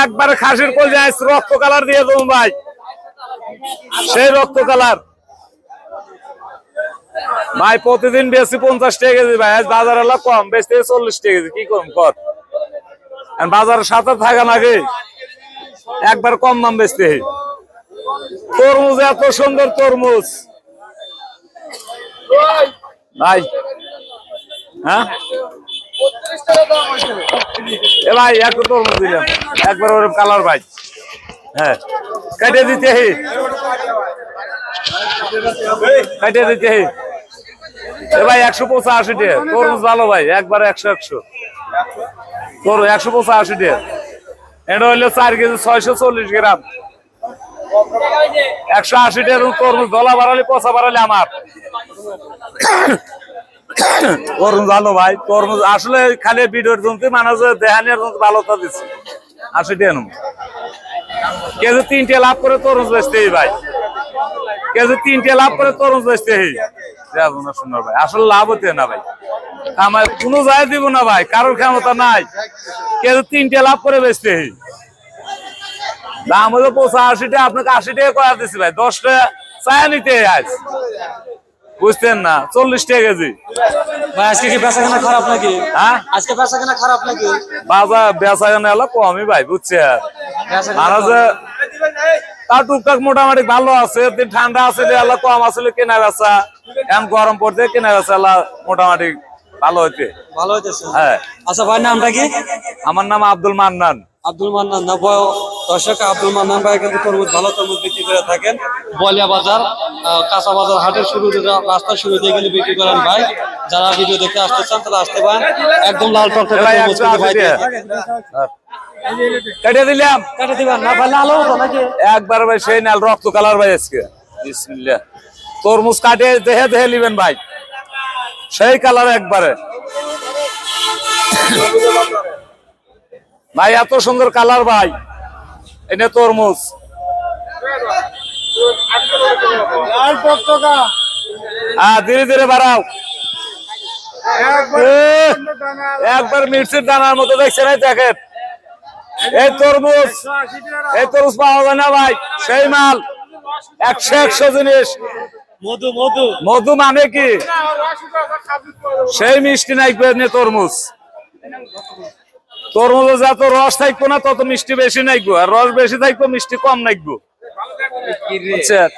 একবারে খাসির কল যায় রক্ত কালার দিয়ে দেবো ভাই। সেই রক্ত কালার। ভাই, প্রতিদিন বেশি পঞ্চাশ টাকা কেজি ভাই, আজ বাজার কম, বেশি চল্লিশ টাকা কেজি, কি করুন কর। বাজারের সাথে থাকা নাকি? একবার কম দাম বেচতে। তরমুজ, এত সুন্দর তরমুজ। ভাই হ্যাঁ? এ ভাই একটু তরমুজ দিলাম। একবার ওরকম কালার ভাই। হ্যাঁ। কেটে দিতে হি কেটে দিতে হি এ ভাই, একশো পঁচাশি টাকা তরমুজ ভালো ভাই, একবার একশো একশো। তোর একশো পঁচাশি টাকা এটা হইল চার কেজি ছয়শো চল্লিশ গ্রাম। একশো আশি টাকা তরমুজ, দলা বাড়ালে, পচা বাড়ালে আমার। তরমুজ ভালো ভাই তরমুজ আসলে খালি ভিডিওর জন্য মানুষ দেহানির জন্য ভালো তা দিচ্ছে। আশি টাকা কেজি তিনটে লাভ করে তরমুজ বেচতে ভাই। কেজি তিনটে লাভ করে তরমুজ বেচতে সুন্দর ভাই, আসলে লাভ হতে না ভাই। আমার কোনো যায় দিব না ভাই, কারোর ক্ষমতা নাই। কেজি তিনটে লাভ করে বেচতে দাম হলো পঁচা আশি আপনাকে আশি টাকা করা দিচ্ছি ভাই, দশ টাকা চায়া নিতে আজ। বুঝতেন না চল্লিশ টাকা কেজি। ভাই আজকে কি বেচা কেনা খারাপ নাকি? হ্যাঁ? আজকে বেচা খারাপ নাকি? বাজার বেচা কেনা হলো কমই ভাই বুঝছে বেচা কেনা মানুষ টুকটাক মোটামুটি ভালো আছে ঠান্ডা আছে আল্লাহ কম আসলে কেনা বেচা। এখন গরম পড়তে কেনা বেচা আল্লাহ মোটামুটি ভালো হইতে ভালো হইতেছে। হ্যাঁ। আচ্ছা ভাই নামটা কি? আমার নাম আব্দুল মান্নান। আব্দুল মান্নান না বয় দর্শক আব্দুল মান্নান ভাই কিন্তু তরমুজ ভালো তরমুজ বিক্রি করে থাকেন। বলিয়া বাজার কাঁচা বাজার হাটের শুরুতে রাস্তার শুরুতে এগুলি বিক্রি করেন ভাই। যারা ভিডিও দেখতে আসতে চান তারা আসতে পারেন। একদম লাল দিয়ে টাকা। কেটে দিলাম। কেটে দিবেন না ভাই লাল হতো নাকি? একবার ভাই সেই নাল রক্ত কালার ভাই আজকে। বিসমিল্লাহ। তরমুজ কাটে দেহে দেহে নিবেন ভাই। সেই কালার একবারে। ভাই এত সুন্দর কালার ভাই। এনে তরমুজ। হ্যাঁ ধীরে ধীরে বাড়াও। একবার মির্চির দানার মতো দেখছে না দেখেন। এই তরমুজ এই তরমুজ পাওয়া যায় না ভাই সেই মাল। একশো একশো জিনিস। মধু মধু। মধু মানে কি? সেই মিষ্টি নাইকবে নে তরমুজ। তরমুজে যত রস থাকব না তত মিষ্টি বেশি নাইবো আর রস বেশি থাকব মিষ্টি কম নাইবো বুঝছেন?